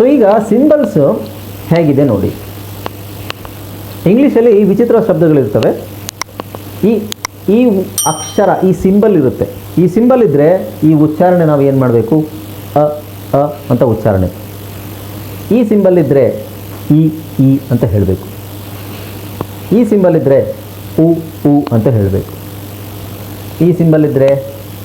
So ಈಗ symbols ಹೇಗಿದೆ ನೋಡಿ. ಇಂಗ್ಲೀಷಲ್ಲಿ ಈ ವಿಚಿತ್ರ ಶಬ್ದಗಳಿರ್ತವೆ. ಈ ಈ ಅಕ್ಷರ, ಈ ಸಿಂಬಲ್ ಇರುತ್ತೆ. ಈ ಸಿಂಬಲ್ ಇದ್ದರೆ ಈ ಉಚ್ಚಾರಣೆ ನಾವು ಏನು ಮಾಡಬೇಕು? ಅ ಅ ಅಂತ ಉಚ್ಚಾರಣೆ. ಈ ಸಿಂಬಲ್ ಇದ್ದರೆ ಇ ಇ ಅಂತ ಹೇಳಬೇಕು. ಈ ಸಿಂಬಲ್ ಇದ್ದರೆ ಉ ಉ ಅಂತ ಹೇಳಬೇಕು. ಈ ಸಿಂಬಲ್ ಇದ್ದರೆ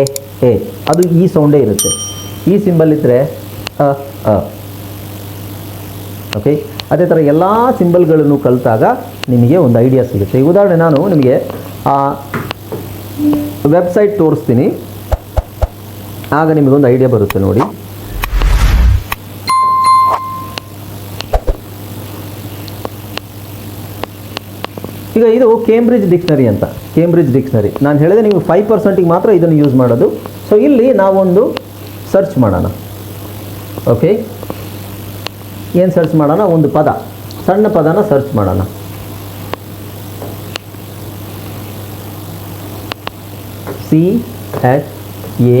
ಎ ಎ. ಅದು ಈ ಸೌಂಡೇ ಇರುತ್ತೆ. ಈ ಸಿಂಬಲ್ ಇದ್ದರೆ ಅ ಅ. ಓಕೆ ಅದೇ ಥರ ಎಲ್ಲ ಸಿಂಬಲ್ಗಳನ್ನು ಕಲಿತಾಗ ನಿಮಗೆ ಒಂದು ಐಡಿಯಾ ಸಿಗುತ್ತೆ. ಈಗ ಉದಾಹರಣೆ ನಾನು ನಿಮಗೆ, ಆ ವೆಬ್ಸೈಟ್ ತೋರಿಸ್ತೀನಿ. ಆಗ ನಿಮಗೊಂದು ಐಡಿಯಾ ಬರುತ್ತೆ ನೋಡಿ. ಈಗ ಇದು ಕೇಂಬ್ರಿಡ್ಜ್ ಡಿಕ್ಷನರಿ ಅಂತ. ಕೇಂಬ್ರಿಡ್ಜ್ ಡಿಕ್ಷನರಿ ನಾನು ಹೇಳಿದೆ ನೀವು ಫೈವ್ ಪರ್ಸೆಂಟಿಗೆ ಮಾತ್ರ ಇದನ್ನು ಯೂಸ್ ಮಾಡೋದು. ಸೊ ಇಲ್ಲಿ ನಾವೊಂದು ಸರ್ಚ್ ಮಾಡೋಣ. ಓಕೆ ಏನು ಸರ್ಚ್ ಮಾಡೋಣ? ಒಂದು ಪದ. ಸಣ್ಣ ಪದನ ಸರ್ಚ್ ಮಾಡೋಣ. C H A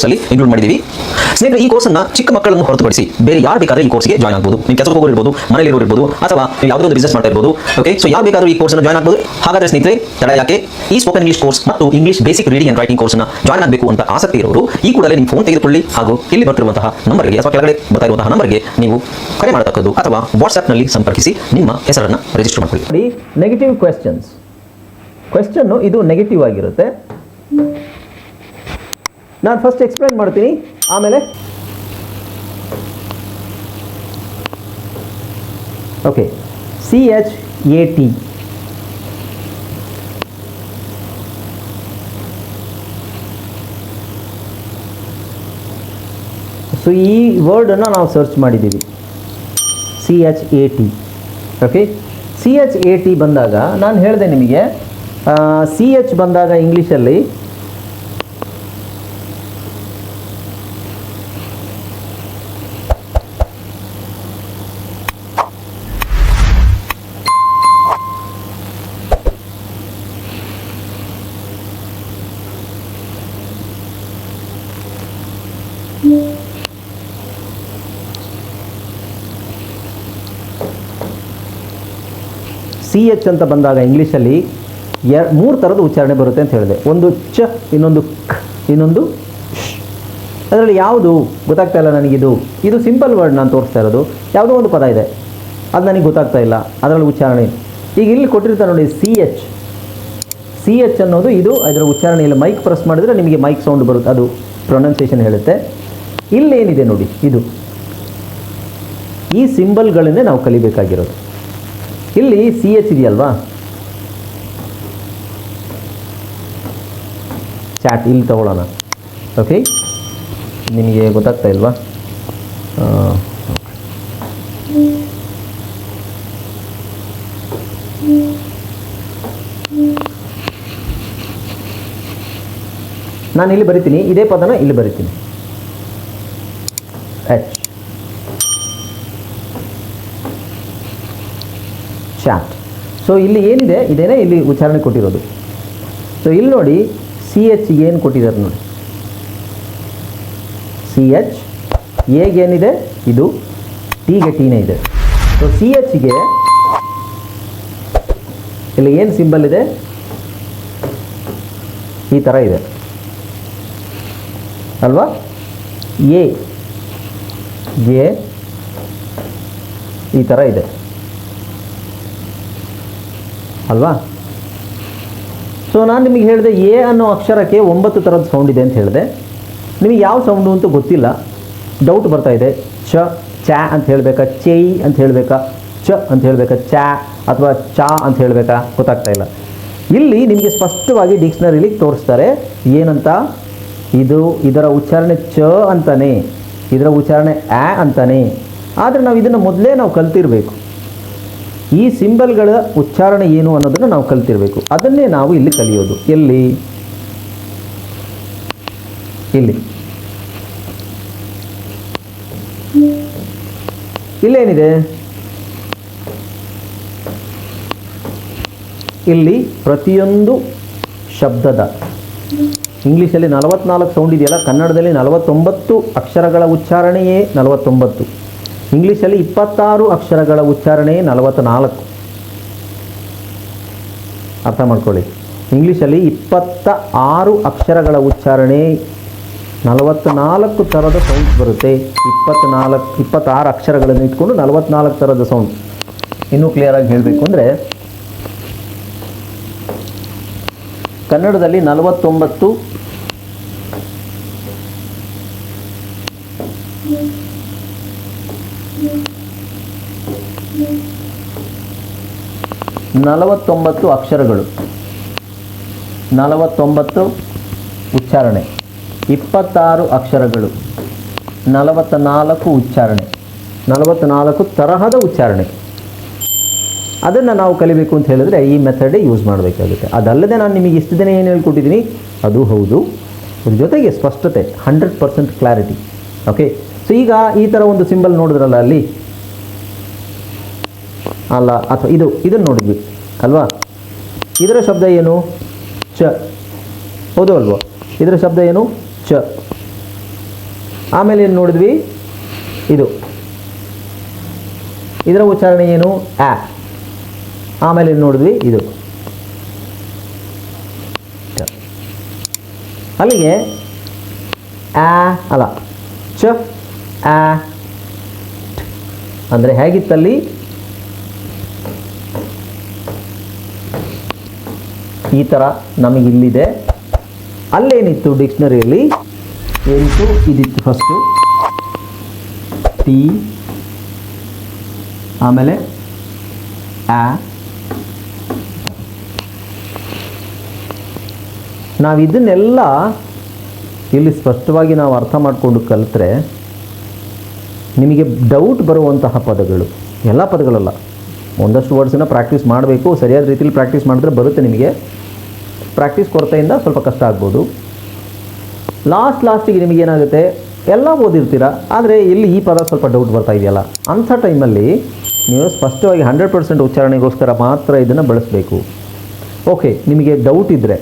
ಕೋರ್ಸಲ್ಲಿ ಇನ್ಕ್ಲೂಡ್ ಮಾಡಿದೀವಿ ಸ್ನೇಹಿತರೆ, ಈ ಕೋರ್ಸನ್ನ ಚಿಕ್ಕ ಮಕ್ಕಳನ್ನು ಹೊರತುಪಡಿಸಿ ಬೇರೆ ಯಾರು ಬೇಕಾದ್ರೆ ಈ ಕೋರ್ಸ್ಗೆ ಜಾಯ್ನ್ ಆಗ್ಬೋದು. ನೀವು ಕೆಲಸ ಹೋಗೋರು ಇರ್ಬೋದು ಮನೇಲಿ ಇರ್ಬೋದು, ಅಥವಾ ಯಾವುದೋ ಒಂದು ಬಿಸ್ನೆಸ್ ಮಾಡ್ತಾ ಇರ್ಬೋದು ಓಕೆ ಸೊ ಯಾರು ಬೇಕಾದ್ರೂ ಈ ಕೋರ್ಸ್ ಜಾಯ್ನ್ ಆಗ್ಬೋದು. ಹಾಗಾದ್ರೆ ಸ್ನೇಹಿತರೆ, ತಡ ಯಾಕೆ? ಈ ಸ್ಪೋಕನ್ ಇಂಗ್ಲಿಷ್ ಕೋರ್ಸ್ ಮತ್ತು English basic reading and writing ಕೋರ್ಸ್ನ ಜಾಯ್ನ್ ಆಗಬೇಕು ಅಂತ ಆಸಕ್ತಿ ಇರೋರು, ಈ ಕೂಡಲೇ ನಿಮ್ಮ ಫೋನ್ ತೆಗೆದುಕೊಳ್ಳಿ ಹಾಗೂ ಇಲ್ಲಿ ಬರ್ತಿರುವಂತಹ ನಂಬರ್ಗೆ ಅಥವಾ ಕೆಳಗಡೆ ಬರ್ತಾ ಇರುವಂತಹ ನಂಬರ್ಗೆ ನೀವು ಕರೆ ಮಾಡತಕ್ಕದ್ದು ಅಥವಾ ವಾಟ್ಸ್ಆ್ಯಪ್ನಲ್ಲಿ ಸಂಪರ್ಕಿಸಿ ನಿಮ್ಮ ಹೆಸರನ್ನು ರಿಜಿಸ್ಟರ್ ಮಾಡಿಕೊಳ್ಳಿ. ನೆಗೆಟಿವ್ ಕ್ವೆಶ್ಚನ್ಸ್ ಕ್ವೆಶನ್ ಇದು ನೆಗೆಟಿವ್ ಆಗಿರುತ್ತೆ. ನಾನು ಫಸ್ಟ್ ಎಕ್ಸ್ಪ್ಲೇನ್ ಮಾಡ್ತೀನಿ. ಆಮೇಲೆ okay C H A T so ಈ ವರ್ಡನ್ನು ನಾವು ಸರ್ಚ್ ಮಾಡಿದ್ದೀವಿ. C H A T okay C H A T ಬಂದಾಗ, ನಾನು ಹೇಳಿದೆ ನಿಮಗೆ ಸಿ ಎಚ್ ಬಂದಾಗ ಇಂಗ್ಲೀಷಲ್ಲಿ ಸಿ ಎಚ್ ಅಂತ ಬಂದಾಗ ಇಂಗ್ಲೀಷಲ್ಲಿ ಎರ್, ಮೂರು ಥರದ ಉಚ್ಚಾರಣೆ ಬರುತ್ತೆ ಅಂತ ಹೇಳಿದೆ. ಒಂದು ಚ, ಇನ್ನೊಂದು ಕ್, ಇನ್ನೊಂದು ಅದರಲ್ಲಿ ಯಾವುದು? ಗೊತ್ತಾಗ್ತಾ ಇಲ್ಲ ನನಗಿದು. ಇದು ಸಿಂಪಲ್ ವರ್ಡ್ ನಾನು ತೋರಿಸ್ತಾ ಇರೋದು. ಯಾವುದೋ ಒಂದು ಪದ ಇದೆ. ಅದು ನನಗೆ ಗೊತ್ತಾಗ್ತಾ ಇಲ್ಲ. ಅದರಲ್ಲಿ ಉಚ್ಚಾರಣೆ. ಈಗ ಇಲ್ಲಿ ಕೊಟ್ಟಿರ್ತಾರೆ ನೋಡಿ ಸಿ ಎಚ್ ಸಿ ಎಚ್ ಅನ್ನೋದು ಇದು, ಅದರ ಉಚ್ಚಾರಣೆಯಲ್ಲಿ ಮೈಕ್ ಪ್ರೆಸ್ ಮಾಡಿದರೆ ನಿಮಗೆ ಮೈಕ್ ಸೌಂಡ್ ಬರುತ್ತೆ. ಅದು ಪ್ರೊನೌನ್ಸಿಯೇಷನ್ ಹೇಳುತ್ತೆ. ಇಲ್ಲೇನಿದೆ ನೋಡಿ, ಇದು. ಈ ಸಿಂಬಲ್ಗಳನ್ನೇ ನಾವು ಕಲಿಬೇಕಾಗಿರೋದು. ಇಲ್ಲಿ ಸಿ ಎಚ್ ಇದೆಯಲ್ವಾ? ಚಾಟ್ ಇಲ್ಲಿ ತಗೊಳ್ಳೋಣ. ಓಕೆ ನಿಮಗೆ ಗೊತ್ತಾಗ್ತಾ ಇಲ್ವಾ? ನಾನು ಇಲ್ಲಿ ಬರಿತೀನಿ. ಇದೇ ಪದನ ಇಲ್ಲಿ ಬರಿತೀನಿ. ಎಚ್ ಚಾಟ್ ಸೊ ಇಲ್ಲಿ ಏನಿದೆ? ಇದೇನೇ ಇಲ್ಲಿ ಉಚ್ಚಾರಣೆ ಕೊಟ್ಟಿರೋದು. ಸೊ ಇಲ್ಲಿ ನೋಡಿ ಸಿ ಎಚ್ ಏನು ಕೊಟ್ಟಿದ್ದಾರೆ ನೋಡಿ. ಸಿ ಎಚ್ ಏನಿದೆ? ಇದು ಟಿಗೆ ಟೀನೇ ಇದೆ. ಸೊ ಸಿ ಎಚ್ಗೆ ಇಲ್ಲಿ ಏನು ಸಿಂಬಲ್ ಇದೆ? ಈ ಥರ ಇದೆ. ಅಲ್ವಾ? ಎ ಈ ಥರ ಇದೆ. ಅಲ್ವಾ? ಸೊ ನಾನು ನಿಮಗೆ ಹೇಳಿದೆ ಎ ಅನ್ನೋ ಅಕ್ಷರಕ್ಕೆ ಒಂಬತ್ತು ಥರದ ಸೌಂಡ್ ಇದೆ ಅಂತ ಹೇಳಿದೆ. ನಿಮಗೆ ಯಾವ ಸೌಂಡು ಅಂತ ಗೊತ್ತಿಲ್ಲ. ಡೌಟ್ ಬರ್ತಾ ಇದೆ. ಚ ಚ ಅಂತ ಹೇಳಬೇಕಾ? ಚೈ ಅಂತ ಹೇಳಬೇಕಾ? ಚ ಅಂತ ಹೇಳಬೇಕಾ? ಚ ಅಥವಾ ಚಾ ಅಂತ ಹೇಳಬೇಕಾ? ಗೊತ್ತಾಗ್ತಾ ಇಲ್ಲ. ಇಲ್ಲಿ ನಿಮಗೆ ಸ್ಪಷ್ಟವಾಗಿ ಡಿಕ್ಷನರಿಲಿ ತೋರಿಸ್ತಾರೆ. ಏನಂತ? ಇದು ಇದರ ಉಚ್ಚಾರಣೆ ಚ ಅಂತಾನೆ. ಇದರ ಉಚ್ಚಾರಣೆ ಆ ಅಂತಾನೆ. ಆದರೆ ನಾವು ಇದನ್ನು ಮೊದಲೇ ನಾವು ಕಲ್ತಿರಬೇಕು. ಈ ಸಿಂಬಲ್ಗಳ ಉಚ್ಚಾರಣೆ ಏನು ಅನ್ನೋದನ್ನು ನಾವು ಕಲ್ತಿರಬೇಕು. ಅದನ್ನೇ ನಾವು ಇಲ್ಲಿ ಕಲಿಯೋದು. ಎಲ್ಲಿ? ಇಲ್ಲಿ. ಇಲ್ಲೇನಿದೆ? ಇಲ್ಲಿ ಪ್ರತಿಯೊಂದು ಶಬ್ದದ. ಇಂಗ್ಲೀಷಲ್ಲಿ ನಲವತ್ನಾಲ್ಕು ಸೌಂಡ್ ಇದೆಯಲ್ಲ? ಕನ್ನಡದಲ್ಲಿ ನಲವತ್ತೊಂಬತ್ತು ಅಕ್ಷರಗಳ ಉಚ್ಚಾರಣೆಯೇ ನಲವತ್ತೊಂಬತ್ತು. ಇಂಗ್ಲೀಷಲ್ಲಿ ಇಪ್ಪತ್ತಾರು ಅಕ್ಷರಗಳ ಉಚ್ಚಾರಣೆ, ನಲವತ್ತ್ನಾಲ್ಕು. ಅರ್ಥ ಮಾಡ್ಕೊಳ್ಳಿ. ಇಂಗ್ಲೀಷಲ್ಲಿ ಇಪ್ಪತ್ತ ಆರು ಅಕ್ಷರಗಳ ಉಚ್ಚಾರಣೆ, ನಲವತ್ತ್ನಾಲ್ಕು ಥರದ ಸೌಂಡ್ಸ್ ಬರುತ್ತೆ. ಇಪ್ಪತ್ನಾಲ್ಕು, ಇಪ್ಪತ್ತಾರು ಅಕ್ಷರಗಳನ್ನು ಇಟ್ಕೊಂಡು ನಲವತ್ನಾಲ್ಕು ಥರದ ಸೌಂಡ್ ಇನ್ನೂ ಕ್ಲಿಯರಾಗಿ ಹೇಳಬೇಕು ಅಂದರೆ, ಕನ್ನಡದಲ್ಲಿ ನಲವತ್ತೊಂಬತ್ತು ನಲವತ್ತೊಂಬತ್ತು ಅಕ್ಷರಗಳು. ನಲವತ್ತೊಂಬತ್ತು ಉಚ್ಚಾರಣೆ. ಇಪ್ಪತ್ತಾರು ಅಕ್ಷರಗಳು. ನಲವತ್ತ ನಾಲ್ಕು ಉಚ್ಚಾರಣೆ. ನಲವತ್ತ ನಾಲ್ಕು ತರಹದ ಉಚ್ಚಾರಣೆ. ಅದನ್ನು ನಾವು ಕಲಿಬೇಕು ಅಂತ ಹೇಳಿದ್ರೆ ಈ ಮೆಥಡೇ ಯೂಸ್ ಮಾಡಬೇಕಾಗುತ್ತೆ. ಅದಲ್ಲದೆ ನಾನು ನಿಮಗೆ ಇಷ್ಟು ದಿನ ಏನು ಹೇಳ್ಕೊಟ್ಟಿದ್ದೀನಿ? ಅದು ಹೌದು. ಅದ್ರ ಜೊತೆಗೆ ಸ್ಪಷ್ಟತೆ hundred percent clarity okay so ಈಗ ಈ ಥರ ಒಂದು ಸಿಂಬಲ್ ನೋಡಿದ್ರಲ್ಲ ಅಲ್ಲಿ ಅಲ್ಲ, ಅಥವಾ ಇದು, ಇದನ್ನು ನೋಡಿದ್ವಿ, ಅಲ್ವಾ? ಇದರ ಶಬ್ದ ಏನು? ಚ. ಹೌದು ಅಲ್ವ? ಇದರ ಶಬ್ದ ಏನು? ಚ. ಆಮೇಲೆ ಏನು ನೋಡಿದ್ವಿ? ಇದು. ಇದರ ಉಚ್ಚಾರಣೆ ಏನು? ಆ. ಆಮೇಲೆ ಏನು ನೋಡಿದ್ವಿ? ಇದು. ಅಲ್ಲಿಗೆ, ಆ, ಅಲ್ಲ. ಚ, ಆ ಅಂದರೆ ಹೇಗಿತ್ತಲ್ಲಿ? ಈ ಥರ ನಮಗೆ ಇಲ್ಲಿದೆ. ಅಲ್ಲೇನಿತ್ತು ಡಿಕ್ಷನರಿಯಲ್ಲಿ? ಏನಿತ್ತು ಇದಿತ್ತು ಫಸ್ಟು ಟಿ, ಆಮೇಲೆ ಆ. ನಾವು ಇದನ್ನೆಲ್ಲ ಇಲ್ಲಿ ಸ್ಪಷ್ಟವಾಗಿ ನಾವು ಅರ್ಥ ಮಾಡಿಕೊಂಡು ಕಲಿತ್ರೆ ನಿಮಗೆ ಡೌಟ್ ಬರುವಂತಹ ಪದಗಳು, ಎಲ್ಲ ಪದಗಳಲ್ಲ. ಒಂದಷ್ಟು ವರ್ಡ್ಸನ್ನ ಪ್ರಾಕ್ಟೀಸ್ ಮಾಡಬೇಕು, ಸರಿಯಾದ ರೀತಿಯಲ್ಲಿ ಪ್ರಾಕ್ಟೀಸ್ ಮಾಡಿದ್ರೆ ಬರುತ್ತೆ ನಿಮಗೆ. ಪ್ರಾಕ್ಟೀಸ್ ಕೊರತೆಯಿಂದ ಸ್ವಲ್ಪ ಕಷ್ಟ ಆಗ್ಬೋದು. ಲಾಸ್ಟ್ ಲಾಸ್ಟಿಗೆ ನಿಮಗೇನಾಗುತ್ತೆ ಎಲ್ಲ ಓದಿರ್ತೀರ? ಆದರೆ ಇಲ್ಲಿ ಈ ಪದ ಸ್ವಲ್ಪ ಡೌಟ್ ಬರ್ತಾ ಇದೆಯಲ್ಲ. ಅಂಥ ಟೈಮಲ್ಲಿ ನೀವು ಸ್ಪಷ್ಟವಾಗಿ ಹಂಡ್ರೆಡ್ ಪರ್ಸೆಂಟ್ ಉಚ್ಚಾರಣೆಗೋಸ್ಕರ ಮಾತ್ರ ಇದನ್ನು ಬಳಸಬೇಕು. ಓಕೆ ನಿಮಗೆ ಡೌಟ್ ಇದ್ದರೆ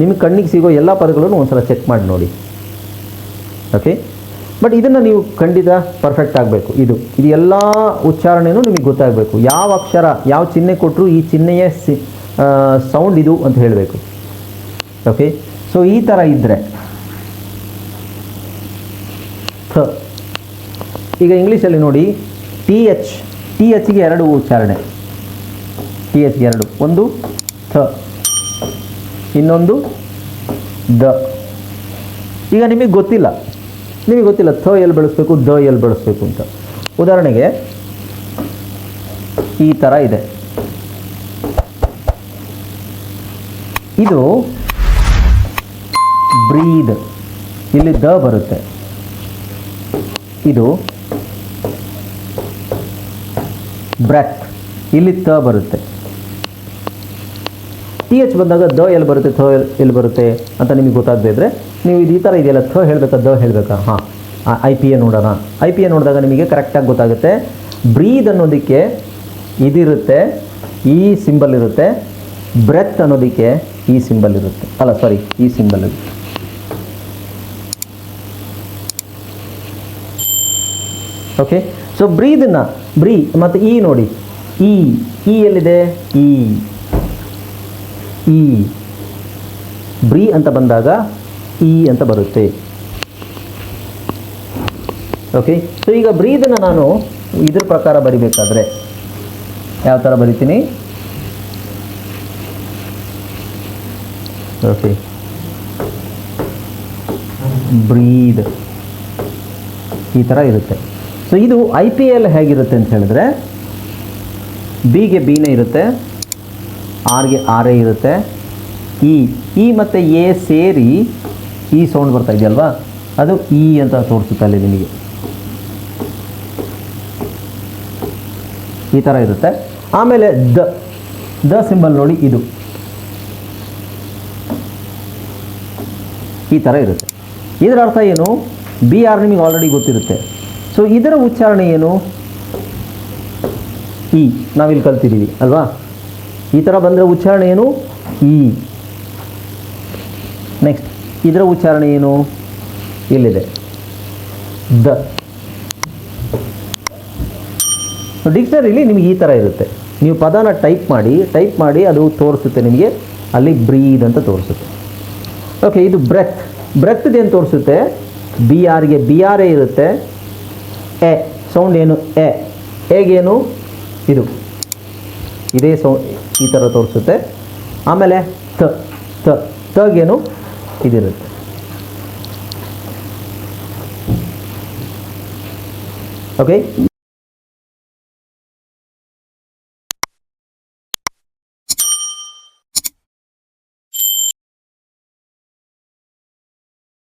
ನಿಮ್ಮ ಕಣ್ಣಿಗೆ ಸಿಗೋ ಎಲ್ಲ ಪದಗಳನ್ನು ಒಂದ್ಸಲ ಚೆಕ್ ಮಾಡಿ ನೋಡಿ. ಓಕೆ ಬಟ್ ಇದನ್ನು ನೀವು ಖಂಡಿತ ಪರ್ಫೆಕ್ಟ್ ಆಗಬೇಕು. ಇದು ಇದು ಎಲ್ಲ ಉಚ್ಚಾರಣೆನೂ ನಿಮಗೆ ಗೊತ್ತಾಗಬೇಕು. ಯಾವ ಅಕ್ಷರ, ಯಾವ ಚಿಹ್ನೆ ಕೊಟ್ಟರು ಈ ಚಿಹ್ನೆಯ ಸಿ ಸೌಂಡ್ ಇದು ಅಂತ ಹೇಳಬೇಕು. ಓಕೆ ಸೊ ಈ ಥರ ಇದ್ದರೆ ಥ ಈಗ ಇಂಗ್ಲೀಷಲ್ಲಿ ನೋಡಿ ಟಿ ಎಚ್ ಟಿ ಎಚ್ಗೆ ಎರಡು ಉಚ್ಚಾರಣೆ. ಟಿ ಎಚ್ಗೆ ಎರಡು. ಒಂದು, ಥ. ಇನ್ನೊಂದು, ದ. ಈಗ ನಿಮಗೆ ಗೊತ್ತಿಲ್ಲ. ನಿಮಗೆ ಗೊತ್ತಿಲ್ಲ, ಥ ಎಲ್ಲಿ ಬಳಸಬೇಕು, ದ ಎಲ್ಲಿ ಬಳಸಬೇಕು ಅಂತ. ಉದಾಹರಣೆಗೆ, ಈ ಥರ ಇದೆ. ಇದು ಬ್ರೀದ್. ಇಲ್ಲಿ ದ ಬರುತ್ತೆ. ಇದು ಬ್ರೆತ್. ಇಲ್ಲಿ ತ ಬರುತ್ತೆ. ಟಿ ಎಚ್ ಬಂದಾಗ ದ ಎಲ್ಲಿ ಬರುತ್ತೆ, ಥ ಎಲ್- ಎಲ್ಲಿ ಬರುತ್ತೆ ಅಂತ ನಿಮಗೆ ಗೊತ್ತಾಗದೇ ಇದ್ರೆ ನೀವು ಇದು ಈ ಥರ ಇದೆಯಲ್ಲ, ಥ ಹೇಳಬೇಕಾ, ದ ಹೇಳಬೇಕಾ? ಹಾಂ ಐ ಪಿ ಎ ನೋಡೋಣ. ಐ ಪಿ ಎ ನೋಡಿದಾಗ ನಿಮಗೆ ಕರೆಕ್ಟಾಗಿ ಗೊತ್ತಾಗುತ್ತೆ. ಬ್ರೀದ್ ಅನ್ನೋದಕ್ಕೆ ಇದಿರುತ್ತೆ, ಈ ಸಿಂಬಲ್ ಇರುತ್ತೆ. ಬ್ರೆತ್ ಅನ್ನೋದಕ್ಕೆ ಈ ಸಿಂಬಲ್ ಇರುತ್ತೆ. ಅಲ್ಲ ಸಾರಿ ಈ ಸಿಂಬಲ್ ಇರುತ್ತೆ. ಓಕೆ ಸೊ ಬ್ರೀದನ್ನ ಬ್ರೀ ಮತ್ತು ಈ ನೋಡಿ. ಈ ಈ ಎಲ್ಲಿದೆ? ಈ. ಈ. ಬ್ರೀ ಅಂತ ಬಂದಾಗ ಈ ಅಂತ ಬರುತ್ತೆ. ಓಕೆ ಸೊ ಈಗ ಬ್ರೀದನ್ನು ನಾನು ಇದ್ರ ಪ್ರಕಾರ ಬರಿಬೇಕಾದ್ರೆ. ಯಾವ ಥರ ಬರಿತೀನಿ? ಓಕೆ ಬ್ರೀದ್ ಈ ಥರ ಇರುತ್ತೆ. ಸೊ ಇದು ಐ ಪಿ ಎಲ್ ಹೇಗಿರುತ್ತೆ ಅಂತ ಹೇಳಿದ್ರೆ ಬಿಗೆ ಬಿನೇ ಇರುತ್ತೆ ಆರ್ಗೆ ಆರೇ ಇರುತ್ತೆ. ಈ ಇ ಮತ್ತು ಎ ಸೇರಿ ಈ ಸೌಂಡ್ ಬರ್ತಾ ಇದೆಯಲ್ವಾ ಅದು ಇ ಅಂತ ತೋರಿಸುತ್ತೆ ಅಲ್ಲಿ ನಿಮಗೆ. ಈ ಥರ ಇರುತ್ತೆ. ಆಮೇಲೆ ದ ದ ಸಿಂಬಲ್ ನೋಡಿ ಇದು. ಈ ಥರ ಇರುತ್ತೆ. ಇದರ ಅರ್ಥ ಏನು? ಬಿ ಆರ್ ನಿಮಗೆ ಆಲ್ರೆಡಿ ಗೊತ್ತಿರುತ್ತೆ. ಸೊ ಇದರ ಉಚ್ಚಾರಣೆ ಏನು? ಇ ನಾವಿಲ್ಲಿ ಕಲ್ತಿದ್ದೀವಿ, ಅಲ್ವಾ? ಈ ಥರ ಬಂದರೆ ಉಚ್ಚಾರಣೆ ಏನು? ಇ ನೆಕ್ಸ್ಟ್ ಇದರ ಉಚ್ಚಾರಣೆ ಏನು? ಇಲ್ಲಿದೆ. ದ. ಡಿಕ್ಷನರಿಲಿ ನಿಮಗೆ ಈ ಥರ ಇರುತ್ತೆ. ನೀವು ಪದನ ಟೈಪ್ ಮಾಡಿ ಟೈಪ್ ಮಾಡಿ ಅದು ತೋರಿಸುತ್ತೆ ನಿಮಗೆ. ಅಲ್ಲಿ ಬ್ರೀದ್ ಅಂತ ತೋರಿಸುತ್ತೆ. ಓಕೆ ಇದು ಬ್ರೆತ್ ಬ್ರೆತ್ದು ಏನು ತೋರಿಸುತ್ತೆ? ಬಿ ಆರ್ಗೆ ಬಿ ಆರ್ ಎ ಇರುತ್ತೆ. ಎ ಸೌಂಡ್ ಏನು? ಎ. ಹೇಗೇನು? ಇದು. ಇದೇ ಸೌಂಡ್ ಈ ಥರ ತೋರಿಸುತ್ತೆ. ಆಮೇಲೆ ತ ತ, ತಗೇನು? ಇದಿರುತ್ತೆ. ಓಕೆ